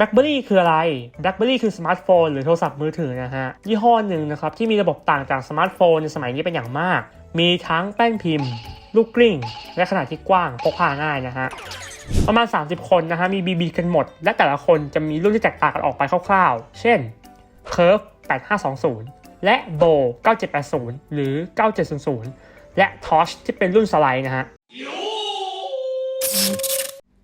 BlackBerry คืออะไร BlackBerry คือสมาร์ทโฟนหรือโทรศัพท์มือถือนะฮะ ยี่ห้อหนึ่งนะครับที่มีระบบต่างจากสมาร์ทโฟนในสมัยนี้เป็นอย่างมาก มีทั้งแป้นพิมพ์ ลูกกลิ้ง และขนาดที่กว้างพกพาง่ายนะฮะ ประมาณ 30 คนนะฮะ มี BB กันหมด และแต่ละคนจะมีรุ่นที่แตกต่างกันออกไปคร่าวๆ เช่น Curve 8520 และ Bow 9780 หรือ 9700 และ Torch ที่เป็นรุ่นสไลด์นะฮะ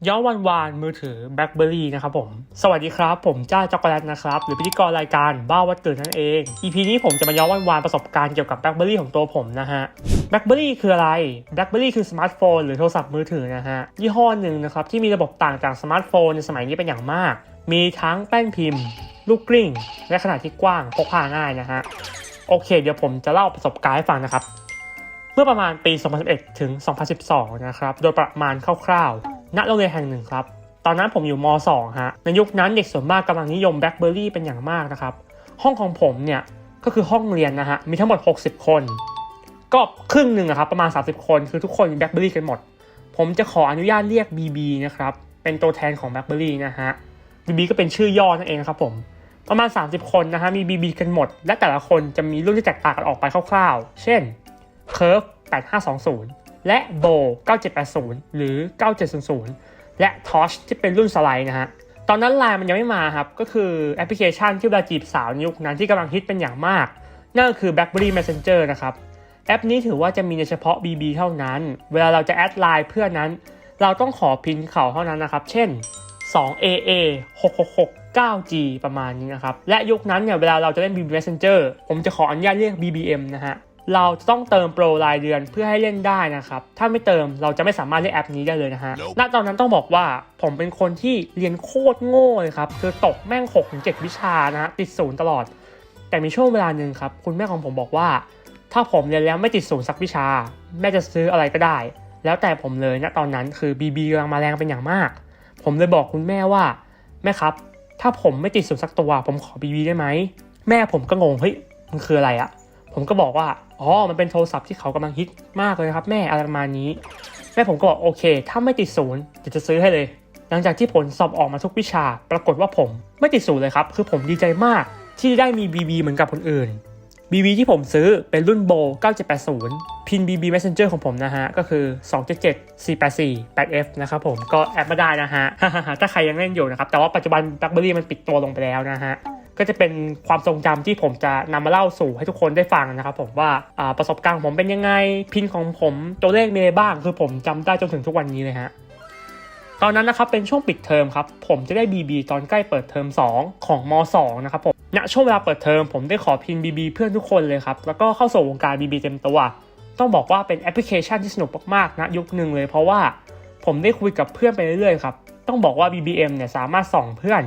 ย้อนวันวานมือถือ BlackBerry นะครับผม สวัสดีครับ ผมจ้าช็อกโกแลตนะครับ หรือพิธีกรรายการบ้าวัดเกิดนั่นเอง EP นี้ผมจะมาย้อนวันวานประสบการณ์เกี่ยวกับ BlackBerry ของตัวผมนะฮะ BlackBerry คืออะไร BlackBerry คือสมาร์ทโฟนหรือโทรศัพท์มือถือนะฮะ ยี่ห้อหนึ่งนะครับ ที่มีระบบต่างจากสมาร์ทโฟนในสมัยนี้เป็นอย่างมาก มีทั้งแป้นพิมพ์ ลูกกลิ้ง และขนาดที่กว้างพกพาง่ายนะฮะโอเค เดี๋ยวผมจะเล่าประสบการณ์ให้ฟังนะครับเมื่อประมาณปี 2011 ถึง 2012 นะครับ โดยประมาณคร่าวๆ ณโรงเรียนแห่งหนึ่งครับ ตอนนั้นผมอยู่ม .2 ฮะ ในยุคนั้นเด็กส่วนมากกำลังนิยม BlackBerry เป็นอย่างมากนะครับ ห้องของผมเนี่ยก็คือห้องเรียนนะฮะ มีทั้งหมด 60 คน ก็ครึ่งหนึ่งอะครับประมาณ 30 คนคือทุกคนมี BlackBerry กันหมด ผมจะขออนุญาตเรียก BB นะครับ เป็นตัวแทนของ BlackBerry นะฮะ BB ก็เป็นชื่อย่อนั่นเองครับผม ประมาณ 30 คนนะฮะ มี BB กันหมด และแต่ละคนจะมีรุ่นที่แตกต่างกันออกไปคร่าวๆ เช่น Curve 8520 และ b o 9780 หรือ 9700 และ Torch ที่เป็นรุ่นสไลด์นะฮะ ตอนนั้นไลน์มันยังไม่มาครับ ก็คือแอปพลิเคชันที่เวลาจีบสาวยุคนั้นที่กำลังฮิตเป็นอย่างมาก นั่นก็คือ BlackBerry Messenger นะครับ แอปนี้ถือว่าจะมีในเฉพาะ BB เท่านั้น เวลาเราจะแอดไลน์เพื่อนนั้น เราต้องขอพินเขาเท่านั้นนะครับ เช่น 2AA 666 9G ประมาณนี้นะครับ และยุคนั้นเนี่ยเวลาเราจะเล่น BB Messenger ผมจะขออนุญาตเรียก BBM นะฮะ เราจะต้องเติมโปรรายเดือนเพื่อให้เล่นได้นะครับ ถ้าไม่เติมเราจะไม่สามารถเล่นแอปนี้ได้เลยนะฮะ Nope ณตอนนั้นต้องบอกว่าผมเป็นคนที่เรียนโคตรโง่เลยครับ คือตกแม่ง6ถึง7วิชานะฮะ ติดศูนย์ตลอด แต่มีช่วงเวลาหนึ่งครับ คุณแม่ของผมบอกว่า ถ้าผมเรียนแล้วไม่ติดศูนย์สักวิชา แม่จะซื้ออะไรก็ได้ แล้วแต่ผมเลยณตอนนั้นคือ BB กำลังมาแรงเป็นอย่างมาก ผมเลยบอกคุณแม่ว่าแม่ครับ ถ้าผมไม่ติดศูนย์สักตัว ผมขอ BB ได้ไหมแม่ผมก็งงเฮ้ยมันคืออะไรอะ ผมก็บอกว่า อ๋อ มันเป็นโทรศัพท์ที่เขากำลังฮิตมากเลยนะครับแม่อะไรประมาณนี้ แม่ผมก็บอกโอเค ถ้าไม่ติดศูนย์เดี๋ยวจะซื้อให้เลย หลังจากที่ผลสอบออกมาทุกวิชา ปรากฏว่าผมไม่ติดศูนย์เลยครับ คือผมดีใจมากที่ได้มี BB เหมือนกับคนอื่น BB ที่ผมซื้อเป็นรุ่นโบ9780 พิน BB Messenger ของผมนะฮะ ก็คือ 277 484 8F นะครับผม ก็แอดมาได้นะฮะ ถ้าใครยังเล่นอยู่นะครับ แต่ว่าปัจจุบัน BlackBerry มันปิดตัวลงไปแล้วนะฮะ ก็จะเป็นความทรงจำที่ผมจะนำมาเล่าสู่ให้ทุกคนได้ฟังนะครับผมว่าประสบการณ์ของผมเป็นยังไงพินของผมตัวเลขมีอะไรบ้าง คือผมจำได้จนถึงทุกวันนี้เลยฮะตอนนั้นนะครับเป็นช่วงปิดเทอมครับผมจะได้ BB ตอนใกล้เปิดเทอม2 ของม 2 นะครับผมณช่วงเวลาเปิดเทอมผมได้ขอพิน BB เพื่อนทุกคนเลยครับแล้วก็เข้าสู่วงการ BB เต็มตัว ต้องบอกว่าเป็นแอปพลิเคชันที่สนุกมากๆนะยุคหนึ่งเลยเพราะว่าผมได้คุยกับเพื่อนไปเรื่อยๆครับต้องบอกว่า BBM เนี่ยสามารถส่องเพื่อน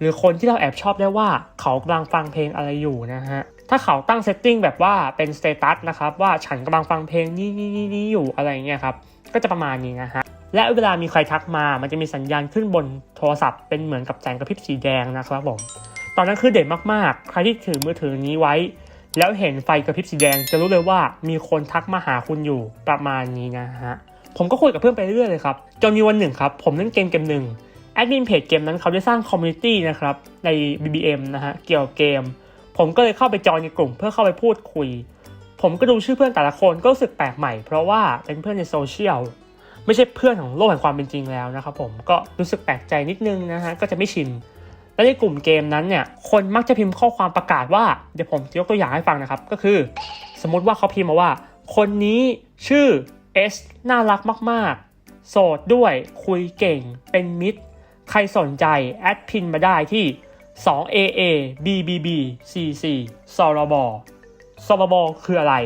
หรือคนที่เราแอบชอบได้ว่าเขากำลังฟังเพลงอะไรอยู่นะฮะถ้าเขาตั้งเซตติ้งแบบว่าเป็นสเตตัสนะครับว่าฉันกำลังฟังเพลงนี้นี้นี้นี้อยู่อะไรอย่างเงี้ยครับก็จะประมาณนี้นะฮะและเวลามีใครทักมา มันจะมีสัญญาณขึ้นบนโทรศัพท์เป็นเหมือนกับแสงกระพริบสีแดงนะครับผมตอนนั้นคือเด่นมากๆ ใครที่ถือมือถือนี้ไว้ แล้วเห็นไฟกระพริบสีแดง จะรู้เลยว่ามีคนทักมาหาคุณอยู่ประมาณนี้นะฮะผมก็คุยกับเพื่อนไปเรื่อยๆเลยครับจนมีวันหนึ่งครับ ผมเล่นเกมเกมหนึ่ง ดมินเพจเกมนั้นเขาได้สร้างคอมมูนิตี้นะครับใน BBM นะฮะเกี่ยวกับเกม ผมก็เลยเข้าไปจอยในกลุ่มเพื่อเข้าไปพูดคุย ผมก็ดูชื่อเพื่อนแต่ละคนก็รู้สึกแปลกใหม่ เพราะว่าเป็นเพื่อนในโซเชียลไม่ใช่เพื่อนของโลกแห่งความเป็นจริงแล้วนะครับผมก็รู้สึกแปลกใจนิดนึงนะฮะก็จะไม่ชินและในกลุ่มเกมนั้นเนี่ยคนมักจะพิมพ์ข้อความประกาศว่าเดี๋ยวผมยกตัวอย่างให้ฟังนะครับก็คือ สมมติว่าเขาพิมพ์มาว่า คนนี้ชื่อ S น่ารักมาก ๆ โสดด้วยคุยเก่งเป็นมิตร ใครสนใจ แอดพินมาได้ที่ 2AA BBB CC สรบสรบคืออะไร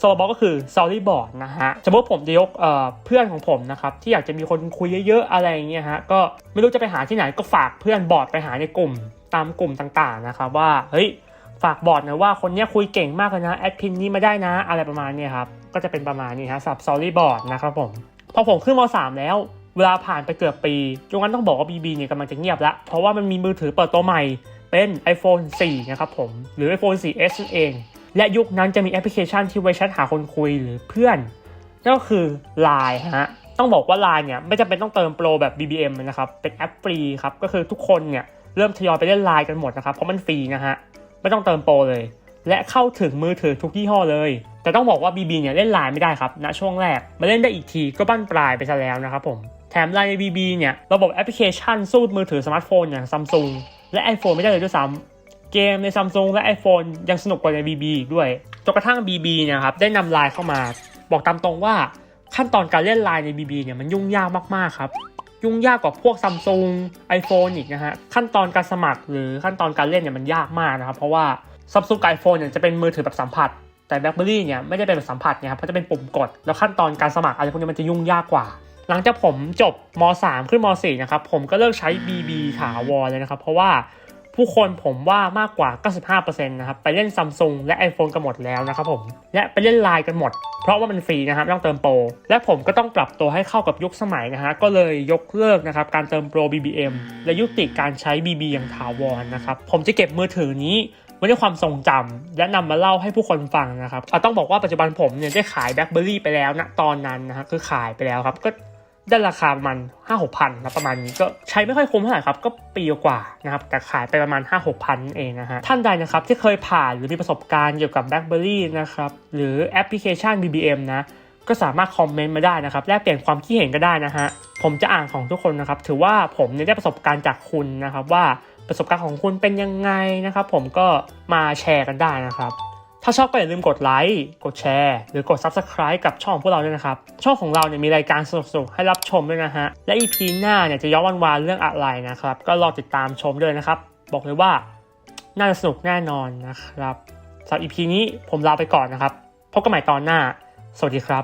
s o l b o ก็คือ sorry board นะฮะ สมมติผมจะยกเเพื่อนของผมนะครับ ที่อยากจะมีคนคุยเยอะๆ อะไรอย่างเงี้ยฮะ ก็ไม่รู้จะไปหาที่ไหนก็ฝากเพื่อนบอร์ดไปหาในกลุ่มตามกลุ่มต่างๆนะครับว่า เฮ้ย ฝากบอร์ดนะว่าคนเนี้ยคุยเก่งมากเลยนะ แอดพินนี้มาได้นะ อะไรประมาณเนี้ยครับ ก็จะเป็นประมาณนี้ฮะสับ Storyboard นะครับผม พอผมขึ้นม .3 แล้ว เวลาผ่านไปเกือบปีจนงั้นต้องบอกว่า BB เนี่ยกำลังจะเงียบล้วเพราะว่ามันมีมือถือเปิดตัวใหม่เป็น iPhone 4 นะครับผม หรือ iPhone 4S นั่นเอง และยุคนั้นจะมีแอปพลิเคชันที่ไว้แชทหาคนคุยหรือเพื่อนนั่นก็คือ Line ฮะ ต้องบอกว่า Line เนี่ยไม่จำเป็นต้องเติมโปรแบบ BBM นะครับ เป็นแอปฟรีครับ ก็คือทุกคนเนี่ยเริ่มทยอยไปเล่น Line กันหมดนะครับ เพราะมันฟรีนะฮะ ไม่ต้องเติมโปรเลย และเข้าถึงมือถือทุกยี่ห้อเลย แต่ต้องบอกว่า BB เนี่ยเล่น Line ไม่ได้ครับณช่วงแรก มาเล่นได้อีกทีก็บั้นปลายไปซะแล้วนะครับผม แถม Line ใน BB เนี่ยระบบแอปพลิเคชันสู้มือถือสมาร์ทโฟนอย่าง Samsung และ iPhone ไม่ได้เลยด้วยซ้ำเกมใน Samsung และ iPhone ยังสนุกกว่าใน BB อีกด้วยจนกระทั่ง BB เนี่ยครับได้นำไลน์เข้ามา บอกตามตรงว่าขั้นตอนการเล่นไลน์ใน BB เนี่ยมันยุ่งยากมากๆครับยุ่งยากกว่าพวก Samsung iPhone อีกนะฮะขั้นตอนการสมัครหรือขั้นตอนการเล่นเนี่ยมันยากมากนะครับเพราะว่า Samsung กับ iPhone เนี่ยจะเป็นมือถือแบบสัมผัสแต่ BlackBerry เนี่ยไม่ได้เป็นแบบสัมผัสเนี่ยครับเพราะจะเป็นปุ่มกด แล้วขั้นตอนการสมัครอะไรพวกนี้มันจะยุ่งยากกว่า หลังจากผมจบม .3 ขึ้นม .4 นะครับผมก็เลิกใช้ BB ถาวรเลยนะครับ เพราะว่าผู้คนผมว่ามากกว่า 95%นะครับไปเล่น Samsung และ iPhone กันหมดแล้วนะครับผมและไปเล่น Line กันหมด เพราะว่ามันฟรีนะครับไม่ต้องเติมโปร และผมก็ต้องปรับตัวให้เข้ากับยุคสมัยนะฮะก็เลยยกเลิกนะครับการเติมโปร BBM และยุติการใช้ BB อย่างถาวรนะครับผมจะเก็บมือถือนี้ไว้ในความทรงจำและนำมาเล่าให้ผู้คนฟังนะครับต้องบอกว่าปัจจุบันผมเนี่ยได้ขายแบล็คเบอรี่ไปแล้วนะตอนนั้นนะฮะคือขายไปแล้วครับก็ ได้ราคาประมาณห้าหกพันนะประมาณนี้ก็ใช้ไม่ค่อยคุ้มเท่าไหร่ครับ ก็ปีกว่านะครับแต่ขายไปประมาณ5 6พันเองนะฮะท่านใดนะครับที่เคยผ่านหรือมีประสบการณ์เกี่ยวกับ BlackBerry นะครับหรือแอปพลิเคชัน BBM นะก็สามารถคอมเมนต์มาได้นะครับแลกเปลี่ยนความคิดเห็นก็ได้นะฮะผมจะอ่านของทุกคนนะครับ ถือว่าผมเนี่ยได้ประสบการณ์จากคุณนะครับ ว่าประสบการณ์ของคุณเป็นยังไงนะครับ ผมก็มาแชร์กันได้นะครับ ถ้าชอบก็อย่าลืมกดไลค์ กดแชร์ หรือกด Subscribe กับช่องของพวกเราด้วยนะครับ ช่องของเราเนี่ยมีรายการสนุกๆ ให้รับชมด้วยนะฮะ และ EP หน้าเนี่ยจะย้อนวันวานเรื่องอะไรนะครับ ก็รอติดตามชมด้วยนะครับ บอกเลยว่าน่าจะสนุกแน่นอนนะครับสำหรับ EP นี้ผมลาไปก่อนนะครับ พบกันใหม่ตอนหน้า สวัสดีครับ